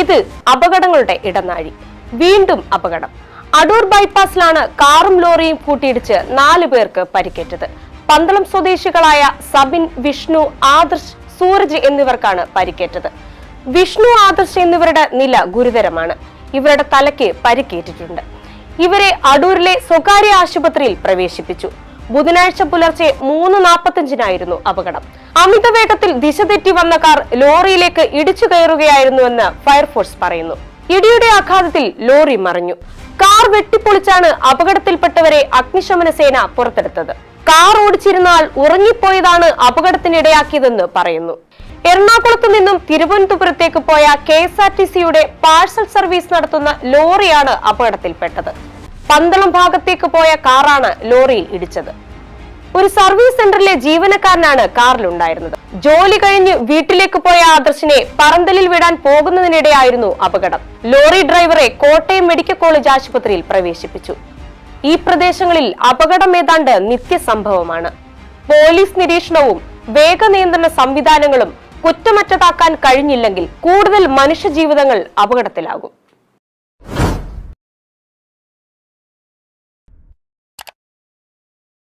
ഇത് അപകടങ്ങളുടെ ഇടനാഴി. വീണ്ടും അപകടം. അടൂർ ബൈപ്പാസിലാണ് കാറും ലോറിയും കൂട്ടിയിടിച്ച് നാലു പേർക്ക് പരിക്കേറ്റത്. പന്തളം സ്വദേശികളായ സബിൻ വിഷ്ണു ആദർശ് സൂരജ് എന്നിവർക്കാണ് പരിക്കേറ്റത്. വിഷ്ണു ആദർശ് എന്നിവരുടെ നില ഗുരുതരമാണ്. ഇവരുടെ തലയ്ക്ക് പരിക്കേറ്റിട്ടുണ്ട്. ഇവരെ അടൂരിലെ സ്വകാര്യ ആശുപത്രിയിൽ പ്രവേശിപ്പിച്ചു. ബുധനാഴ്ച പുലർച്ചെ മൂന്ന് നാൽപ്പത്തഞ്ചിനായിരുന്നു അപകടം. അമിത വേഗത്തിൽ ദിശ തെറ്റി വന്ന കാർ ലോറിയിലേക്ക് ഇടിച്ചു കയറുകയായിരുന്നുവെന്ന് ഫയർഫോഴ്സ് പറയുന്നു. ഇടിയുടെ ആഘാതത്തിൽ ലോറി മറിഞ്ഞു. കാർ വെട്ടിപ്പൊളിച്ചാണ് അപകടത്തിൽപ്പെട്ടവരെ അഗ്നിശമന സേന പുറത്തെടുത്തത്. കാർ ഓടിച്ചിരുന്നാൽ ഉറങ്ങിപ്പോയതാണ് അപകടത്തിനിടയാക്കിയതെന്ന് പറയുന്നു. എറണാകുളത്ത് നിന്നും തിരുവനന്തപുരത്തേക്ക് പോയ കെ എസ് ആർ ടി സിയുടെ പാഴ്സൽ സർവീസ് നടത്തുന്ന ലോറിയാണ് അപകടത്തിൽപ്പെട്ടത്. പന്തളം ഭാഗത്തേക്ക് പോയ കാറാണ് ലോറിയിൽ ഇടിച്ചത്. ഒരു സർവീസ് സെന്ററിലെ ജീവനക്കാരനാണ് കാറിലുണ്ടായിരുന്നത്. ജോലി കഴിഞ്ഞ് വീട്ടിലേക്ക് പോയ ആദർശിനെ പറന്തലിൽ വിടാൻ പോകുന്നതിനിടെയായിരുന്നു അപകടം. ലോറി ഡ്രൈവറെ കോട്ടയം മെഡിക്കൽ കോളേജ് ആശുപത്രിയിൽ പ്രവേശിപ്പിച്ചു. ഈ പ്രദേശങ്ങളിൽ അപകടം ഏതാണ്ട് നിത്യസംഭവമാണ്. പോലീസ് നിരീക്ഷണവും വേഗനിയന്ത്രണ സംവിധാനങ്ങളും കുറ്റമറ്റതാക്കാൻ കഴിഞ്ഞില്ലെങ്കിൽ കൂടുതൽ മനുഷ്യജീവിതങ്ങൾ അപകടത്തിലാകും.